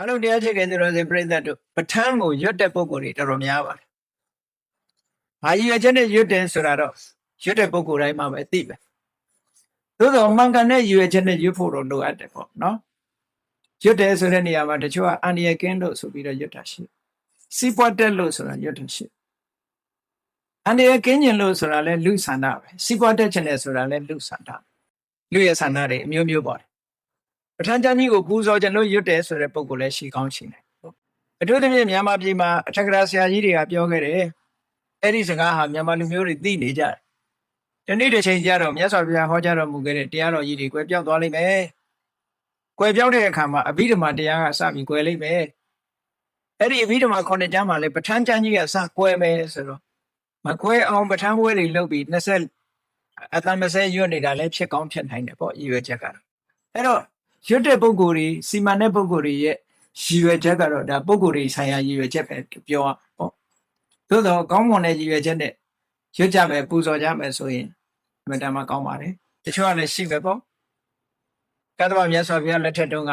အလုံးတရားချစ်ခင်သူတော်စင်ပြိဿတ်တို့ပဋ္ဌာန်းကိုရွတ်တဲ့ပုံကိုယ်တွေတော်တော်များပါတယ်။ဘာကြီးရချက်နဲ့ရွတ်တယ်ဆိုတာတော့ရွတ်တဲ့ပုံကိုယ်တိုင်းမှာပဲသိပဲ။သို့သောမှန်ကန်တဲ့ရွယ်ချက်နဲ့ရွတ်ဖို့တော့လိုအပ်တယ်ပေါ့နော်။ရွတ်တယ်ဆိုတဲ့နေရာမှာတချို့ကအန္တရာယ်ကင်းလို့ဆိုပြီးတော့ရွတ်တာရှိတယ်။စီးပွားတက်လို့ဆိုတာရွတ်တာရှိတယ်။အန္တရာယ်ကင်းကျင်လို့ဆိုတာလည်းလူဆန္ဒပဲ။စီးပွားတက်ခြင်းနဲ့ဆိုတာလည်းလူဆန္ဒ။လူရဲ့ဆန္ဒတွေအမျိုးမျိုးပေါ့။ ပဋ္ဌာန်းကျမ်းကြီးကိုပူဇော်ကျွန်လို့ရွတ်တယ်ဆိုတဲ့ပုံကိုလည်းရှိကောင်းရှိတယ်ဟုတ်အထူးသဖြင့်မြန်မာပြည်မှာအထက်ကရာဆရာကြီးတွေကပြောခဲ့တယ်အဲ့ဒီစကားဟာမြန်မာလူမျိုးတွေသိနေကြတယ်ဒီနေ့တစ်ချိန်ကျတော့မြတ်စွာဘုရားဟောကြားတော်မူခဲ့တဲ့တရားတော်ကြီးတွေကွယ်ပြောင်းသွားလိမ့်မယ်ကွယ်ပြောင်းတဲ့အခါမှာအဘိဓမ္မာတရားကစပြီးကွယ်လိမ့်မယ်အဲ့ဒီအဘိဓမ္မာခုနှစ်ကျမ်းမှာလည်းပဋ္ဌာန်းကျမ်းကြီးကစကွယ်မယ်ဆိုတော့မကွယ်အောင်ပဋ္ဌာန်းပွဲတွေလုပ်ပြီး20အတန်20ရွတ်နေတာလည်းဖြစ်ကောင်းဖြစ်နိုင်တယ်ပေါ့ရည်ရွယ်ချက်ကတော့အဲ့တော့ ရွတ်တဲ့ပုံကိုယ်တွေစီမံတဲ့ပုံကိုယ်တွေရဲ့ရည်ရွယ်ချက်ကတော့ဒါပုံကိုယ်တွေဆိုင်ရာရည်ရွယ်ချက်ပဲပြောရပေါ့သို့တော့ကောင်းမွန်တဲ့ရည်ရွယ်ချက်နဲ့ရွတ်ကြမယ်ပူဇော်ကြမယ်ဆိုရင်အမှန်တမ်းကောင်းပါတယ်တချို့ကလည်းရှိပဲပေါ့ကတ္တဗမြတ်စွာဘုရားလက်ထက်တုန်းက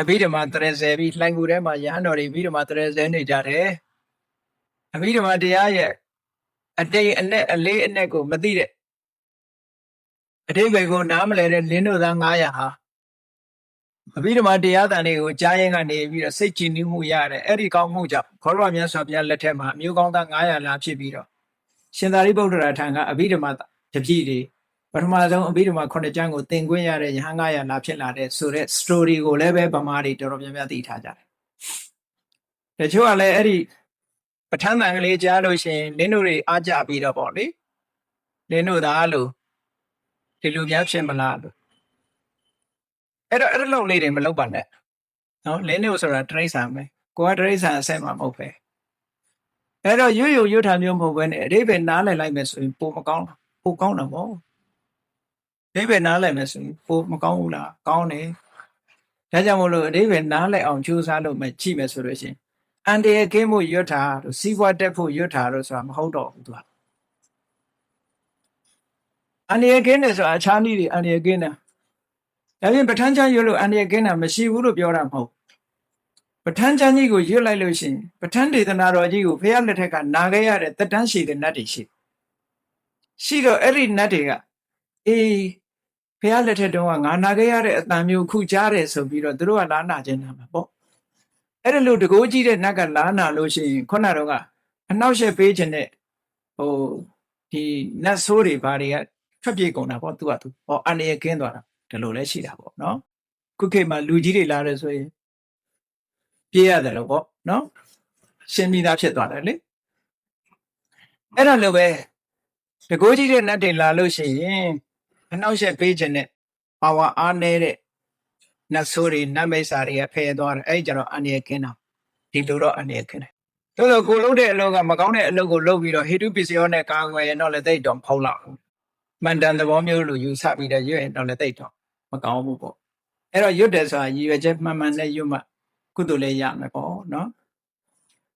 အဘိဓမ္မာတရဇယ်ပြီးလှိုင်ကူထဲမှာရဟန်းတော်တွေအဘိဓမ္မာတရဇယ်နေကြတယ်အဘိဓမ္မာတရားရဲ့အတိတ်အနဲ့အလေးအနဲ့ကိုမသိတဲ့ အတိတ်ဘယ်ကိုနားမလဲတဲ့လင်းတို့သား900ဟာအဘိဓမ္မာတရားတန်တွေကိုကြားရင်ကနေပြီးတော့စိတ်ကြည်နူးမှုရတယ်အဲ့ဒီကောင်းမှုကြောင့်ခေါရမမြတ်စွာဘုရားလက်ထက်မှာအမျိုးကောင်းသား900လာဖြစ်ပြီးတော့ရှင်သာရိပုတ္တရာထံကအဘိဓမ္မာတပည့်တွေပထမဆုံးအဘိဓမ္မာခုနှစ်ကျမ်းကိုသင်ခွင့်ရတဲ့ယဟန်900လာဖြစ်လာတဲ့ဆိုတဲ့ story ကိုလည်းပဲဗမာတွေတော်တော်များများသိထားကြတယ်တချို့ကလည်းအဲ့ဒီပဋ္ဌာန်းတန်ကလေးကြားလို့ရှိရင်လင်းတို့တွေအားကြပြီးတော့ပေါ့လေလင်းတို့သားလို့ ဒီလိုများဖြစ်မလားလို့အဲ့တော့အဲ့လိုလောက်လေးတွေမလုပ်ပါနဲ့နော်လင်းနေဆိုတာတရိษံပဲကိုကတရိษံအဆက်မှာမဟုတ်ပဲအဲ့တော့ရွရွရွထားမျိုးမဟုတ်ဘဲနဲ့အဓိပ္ပာယ်နားလည်လိုက်မယ်ဆိုရင်ပိုမကောင်းပိုကောင်းတာပေါ့အဓိပ္ပာယ်နားလည်မယ်ဆိုရင်ပိုမကောင်းဘူးလားကောင်းတယ်ဒါကြောင့်မို့လို့အဓိပ္ပာယ်နားလည်အောင်ကြိုးစားလို့မကြည့်မယ်ဆိုလို့ရှိရင်အန်တရကင်းမှုရွတ်တာတို့စီးပွားတက်ဖို့ရွတ်တာတို့ဆိုတာမဟုတ်တော့ဘူးသူက အန်တရကင်းတယ်ဆိုတာအခြားနည်းတွေအန်တရကင်းတာဒါပြင်ပဋ္ဌာန်းချမ်းရွတ်လို့အန်တရကင်းတာမရှိဘူးလို့ပြောတာမဟုတ်ပဋ္ဌာန်းချမ်းကြီးကိုရွတ်လိုက်လို့ရှိရင်ပဋ္ဌာန်းဒေသနာတော်ကြီးကိုဖះလက်ထက်ကနာခဲ့ရတဲ့တက်တန်းရှိတဲ့နတ်တွေရှိရှိတော့အဲ့ဒီနတ်တွေကအေးဖះလက်ထက်တုန်းကငါနာခဲ့ရတဲ့အတန်မျိုးခုကြားတယ်ဆိုပြီးတော့သူတို့ကလာနာခြင်းနာမှာပေါ့အဲ့ဒါလို့တကိုးကြီးတဲ့နတ်ကလာနာလို့ရှိရင်ခုနတော့ကအနောက်ရှက်ပေးခြင်းနဲ့ဟိုဒီနတ်ဆိုးတွေဘာတွေက ထွက်ပြေးကုန်တာပေါ့သူကသူဟောအန္တရာယ်ကင်းသွားတာဒီလိုလဲရှိတာပေါ့နော်ခုခေတ်မှာလူကြီးတွေလာတယ်ဆိုရင်ပြေးရတယ်လို့ပေါ့နော်ရှင်းပြီးသားဖြစ်သွားတယ်လေအဲ့ဒါလိုပဲတကိုးကြီးတဲ့နတ်တွေလာလို့ရှိရင်အနောက်ရှက်ပေးခြင်းနဲ့ပါဝါအားနေတဲ့နတ်ဆိုးတွေနတ်မိတ်ဆာတွေကဖယ်သွားတယ်အဲ့ဒီကျတော့အန္တရာယ်ကင်းတာဒီလိုတော့အန္တရာယ်ကင်းတယ်သို့တော့ကိုလုံးတဲ့အလုပ်ကမကောင်းတဲ့အလုပ်ကိုလုပ်ပြီးတော့ဟေတုပစ္စယောနဲ့ကာကွယ်ရင်တော့လည်းသိတော့မဟုတ်လောက်ဘူး မှန်တန်သဘောမျိုးလို့ယူဆပြီးတော့ရွတ်ရင်တော့လည်းတိတ်တော့မကောင်းဘူးပေါ့အဲ့တော့ရွတ်တယ်ဆိုတာရည်ရွယ်ချက်မှန်မှန်နဲ့ရွတ်မှကုသိုလ်လည်းရမယ်ပေါ့နော်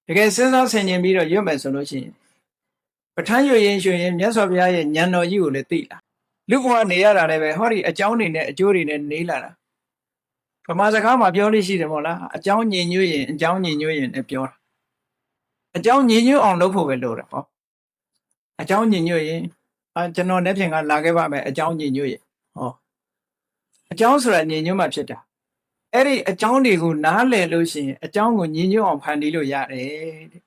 တကယ်စဉ်းစားဆင်ခြင်ပြီးတော့ရွတ်မယ်ဆိုလို့ရှိရင်ပဋ္ဌာန်းရွတ်ရင်ရွှင်ရင်မြတ်စွာဘုရားရဲ့ဉာဏ်တော်ကြီးကိုလည်းသိလာလူဘဝနေရတာလည်းပဲဟောဒီအကြောင်းတွေနဲ့အကျိုးတွေနဲ့နေလာတာဗမာစကားမှာပြောလို့ရှိတယ်မို့လားအကြောင်းညင်ညွတ်ရင်အကြောင်းညင်ညွတ်ရင်လည်းပြောတာအကြောင်းညင်ညွတ်အောင်လုပ်ဖို့ပဲလိုတယ်ဟောအကြောင်းညင်ညွတ်ရင် အာကျွန်တော်နေ့ဖြင့်ကလာခဲ့ပါမယ်အကြောင်းညင်ညွတ်ရဟောအကြောင်းဆိုတာညင်ညွတ်မှဖြစ်တာအဲ့ဒီအကြောင်းတွေကိုနားလည်လို့ရှိရင်အကြောင်းကိုညင်ညွတ်အောင်ဖန်တီးလို့ရတယ်တဲ့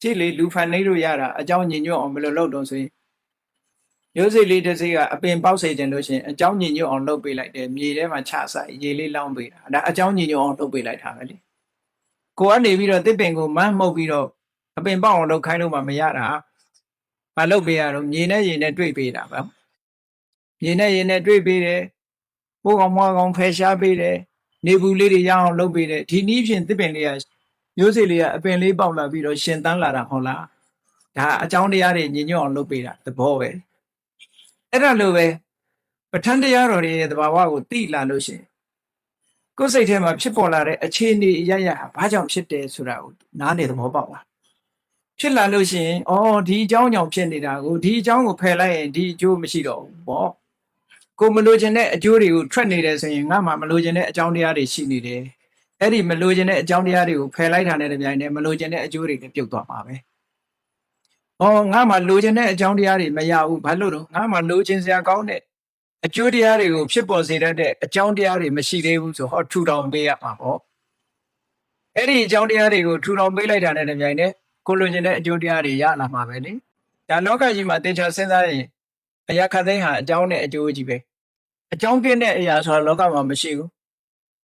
ကြည့်လေလူဖန်တီးလို့ရတာအကြောင်းညင်ညွတ်အောင်ဘယ်လိုလုပ်တော့ဆိုရင်ရိုးစိတ်လေးတစ်စိတ်ကအပင်ပေါက်စေခြင်းလို့ရှိရင်အကြောင်းညင်ညွတ်အောင်လုပ်ပေးလိုက်တယ်မြေထဲမှာချဆိုင်ရေလေးလောင်းပေးတာဒါအကြောင်းညင်ညွတ်အောင်လုပ်ပေးလိုက်တာပဲလေကိုကနေပြီးတော့တစ်ပင်ကိုမန်းမှုတ်ပြီးတော့အပင်ပေါက်အောင်လုပ်ခိုင်းလို့မှမရတာ မလုပ်ပေးရတော့မြေနဲ့ရေနဲ့တွေ့ပေးတာပဲမြေနဲ့ရေနဲ့တွေ့ပေးတယ်ပိုးကောင်မွားကောင်ဖယ်ရှားပေးတယ်နေဘူးလေးတွေရအောင်လုပ်ပေးတယ်ဒီနည်းဖြင့်သစ်ပင်လေးကမျိုးစေ့လေးကအပင်လေးပေါက်လာပြီးတော့ရှင်တန်းလာတာဟုတ်လားဒါအကြောင်းတရားတွေညင်ညွတ်အောင်လုပ်ပေးတာသဘောပဲအဲ့ဒါလိုပဲပဋ္ဌာန်းတရားတော်တွေရဲ့သဘာဝကိုသိလာလို့ရှိရင်ကိုယ်စိတ်ထဲမှာဖြစ်ပေါ်လာတဲ့အခြေအနေအရရဟာဘာကြောင့်ဖြစ်တယ်ဆိုတာကိုနားနေသဘောပေါက်လား ဖြစ်လာလို့ရှိရင်အော်ဒီအကြောင်းကြောင့်ဖြစ်နေတာကိုဒီအကြောင်းကိုဖယ်လိုက်ရင်ဒီအကျိုးမရှိတော့ဘူးပေါ့ကိုမလိုချင်တဲ့အကျိုးတွေကိုထွက်နေတယ်ဆိုရင်ငါမှမလိုချင်တဲ့အကြောင်းတရားတွေရှိနေတယ်အဲ့ဒီမလိုချင်တဲ့အကြောင်းတရားတွေကိုဖယ်လိုက်တာနဲ့တပြိုင်တည်းမလိုချင်တဲ့အကျိုးတွေလည်းပြုတ်သွားမှာပဲဟောငါမှလိုချင်တဲ့အကြောင်းတရားတွေမရဘူးဘာလို့တော့ငါမှလိုချင်စရာကောင်းတဲ့အကျိုးတရားတွေကိုဖြစ်ပေါ်စေတတ်တဲ့အကြောင်းတရားတွေမရှိသေးဘူးဆိုဟောထူထောင်ပေးရမှာပေါ့အဲ့ဒီအကြောင်းတရားတွေကိုထူထောင်ပေးလိုက်တာနဲ့တပြိုင်တည်း ကိုလိုချင်တဲ့အကျိုးတရားတွေရလာမှာပဲလေဒါလောကကြီးမှာတေချာစဉ်းစားရင်အရာခတ်သိမ်းဟာအကြောင်းနဲ့အကျိုးကြီးပဲအကြောင်းကင်းတဲ့အရာဆိုတာလောကမှာမရှိဘူး